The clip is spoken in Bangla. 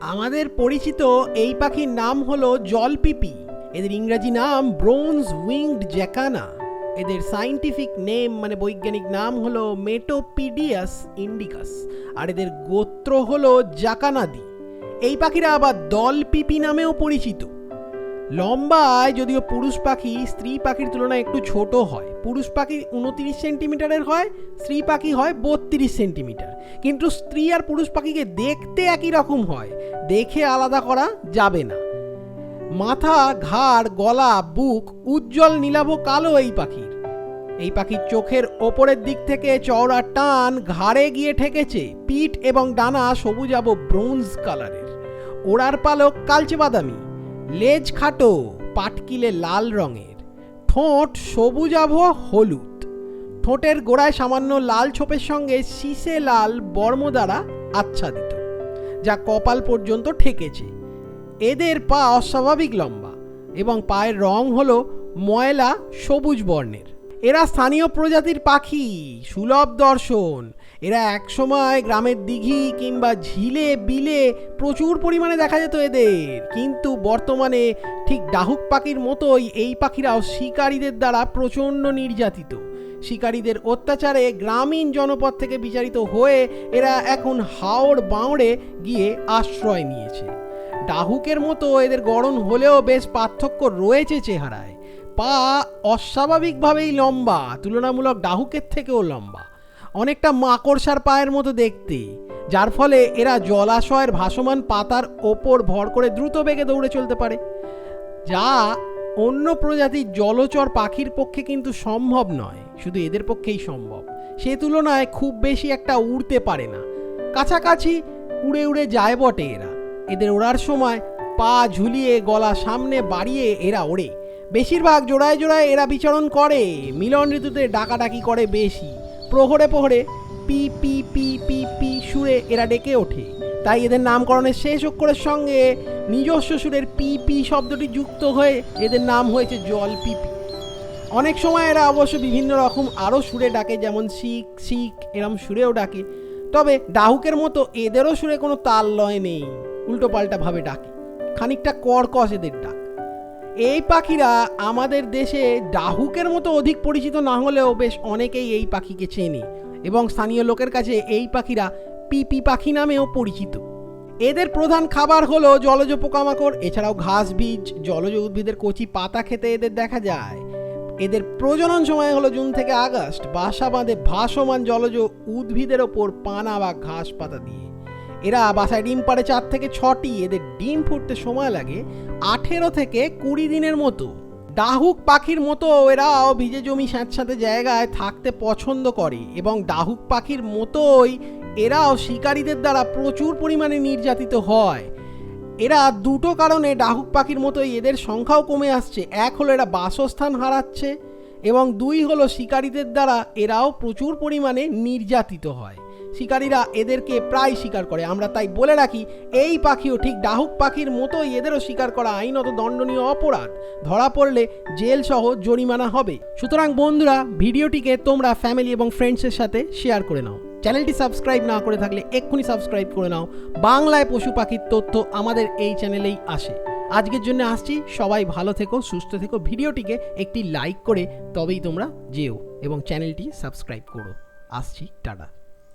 আমাদের পরিচিত এই পাখির নাম হলো জলপিপি। এদের ইংরাজি নাম ব্রোঞ্জ উইংড জ্যাকানা। এদের সাইন্টিফিক নেম মানে বৈজ্ঞানিক নাম হলো মেটোপিডিয়াস ইন্ডিকাস। আর এদের গোত্র হলো জাকানাদি এই পাখিরা আবার দলপিপি নামেও পরিচিত। লম্বায় যদিও পুরুষ পাখি স্ত্রী পাখির তুলনায় একটু ছোট হয়। পুরুষ পাখি উনতিরিশ সেন্টিমিটারের হয়, স্ত্রী পাখি হয় বত্রিশ সেন্টিমিটার। কিন্তু স্ত্রী আর পুরুষ পাখিকে দেখতে একই রকম হয়। দেখে আলাদা করা যাবে না। মাথা, ঘাড়, গলা, বুক উজ্জ্বল, নীলাভ কালো এই পাখির। এই পাখির চোখের ওপরের দিক থেকে চওড়া টান ঘাড়ে গিয়ে ঠেকেছে, পিঠ এবং ডানা সবুজাব ব্রোঞ্জ কালারের। ওড়ার পালক কালচে বাদামি, লেজ খাটো, পাটকিলে লাল রঙের। ঠোঁট সবুজাভ হলুদ। ঠোঁটের গোড়ায় সামান্য লাল ছোপের সঙ্গে শীষে লাল বর্ম দ্বারা আচ্ছাদিত। যা কপাল পর্যন্ত ঠেকেছে। এদের পা অস্বাভাবিক লম্বা এবং পায়ের রং হলো ময়লা সবুজ বর্ণের। এরা স্থানীয় প্রজাতির পাখি, সুলভ দর্শন। এরা একসময় গ্রামের দিঘি কিংবা ঝিলে বিলে প্রচুর পরিমাণে দেখা যেত এদের। কিন্তু বর্তমানে ঠিক ডাহুক পাখির মতোই এই পাখিরাও শিকারীদের দ্বারা প্রচণ্ড নির্যাতিত। শিকারীদের অত্যাচারে গ্রামীণ জনপদ থেকে বিচারিত হয়ে এরা এখন হাওড় বাঁওড়ে গিয়ে আশ্রয় নিয়েছে। ডাহুকের মতো এদের গড়ন হলেও বেশ পার্থক্য রয়েছে চেহারায়। পা অস্বাভাবিকভাবেই লম্বা, তুলনামূলক ডাহুকের থেকেও লম্বা। অনেকটা মাকড়সার পায়ের মতো দেখতে, যার ফলে এরা জলাশয়ের ভাসমান পাতার ওপর ভর করে দ্রুত বেগে দৌড়ে চলতে পারে। যা অন্য প্রজাতির জলচর পাখির পক্ষে কিন্তু সম্ভব নয়, শুধু এদের পক্ষেই সম্ভব। সে তুলনায় খুব বেশি একটা উড়তে পারে না। কাছাকাছি উড়ে উড়ে যায় বটে এরা। এদের ওড়ার সময় পা ঝুলিয়ে গলা সামনে বাড়িয়ে এরা ওড়ে। বেশিরভাগ জোড়ায় জোড়ায় এরা বিচরণ করে। মিলন ঋতুতে ডাকাডাকি করে বেশি। প্রহরে প্রহরে পি পি পি পি পি, সুরে এরা ডেকে ওঠে। তাই এদের নামকরণের শেষ অক্ষরের সঙ্গে নিজস্ব সুরের পি পি শব্দটি যুক্ত হয়ে এদের নাম হয়েছে জল পিপি অনেক সময় এরা অবশ্য বিভিন্ন রকম আরও সুরে ডাকে, যেমন শিখ শিখ, এরম সুরেও ডাকে। তবে ডাহুকের মতো এদেরও সুরে কোনো তাল লয় নেই, উল্টো পাল্টা ডাকে। খানিকটা কর্কশ এদের ডাক। এই পাখিরা আমাদের দেশে ডাহুকের মতো অধিক পরিচিত না হলেও বেশ অনেকেই এই পাখিকে চেনে এবং স্থানীয় লোকের কাছে এই পাখিরা পিপি পাখি নামেও পরিচিত। এদের প্রধান খাবার হলো জলজ পোকামাকড়, এছাড়াও ঘাস বীজ, জলজ উদ্ভিদের কচি পাতা খেতে এদের দেখা যায়। এদের প্রজনন সময় হলো জুন থেকে আগস্ট। বাসা বাঁধে ভাসমান জলজ উদ্ভিদের ওপর পানা বা ঘাস পাতা দিয়ে। এরা বাসায় ডিম পাড়ে চার থেকে ছটি, এদের ডিম ফুটতে সময় লাগে আঠেরো থেকে কুড়ি দিনের মতো। ডাহুক পাখির মতো এরাও ভিজে জমি স্যাঁতস্যাঁতে জায়গায় থাকতে পছন্দ করে এবং ডাহুক পাখির মতোই এরাও শিকারীদের দ্বারা প্রচুর পরিমাণে নির্যাতিত হয়। এরা দুটো কারণে ডাহুক পাখির মতোই এদের সংখ্যাও কমে আসছে। এক হলো এরা বাসস্থান হারাচ্ছে এবং দুই হলো শিকারীদের দ্বারা এরাও প্রচুর পরিমাণে নির্যাতিত হয়। শিকারীরা এদেরকে প্রায় শিকার করে। আমরা তাই বলে রাখি, এই পাখিও ঠিক ডাহুক পাখির মতোই এদেরও শিকার করা আইনত দণ্ডনীয় অপরাধ। ধরা পড়লে জেল সহ জরিমানা হবে। সুতরাং বন্ধুরা, ভিডিওটিকে তোমরা ফ্যামিলি এবং ফ্রেন্ডসের সাথে শেয়ার করে নাও। চ্যানেলটি সাবস্ক্রাইব না করে থাকলে এক্ষুনি সাবস্ক্রাইব করে নাও। বাংলায় পশু পাখির তথ্য আমাদের এই চ্যানেলেই আসে। আজকের জন্য আসছি। সবাই ভালো থেকো, সুস্থ থেকো। ভিডিওটিকে একটি লাইক করে তবেই তোমরা যেও এবং চ্যানেলটি সাবস্ক্রাইব করো। আসছি, টাটা।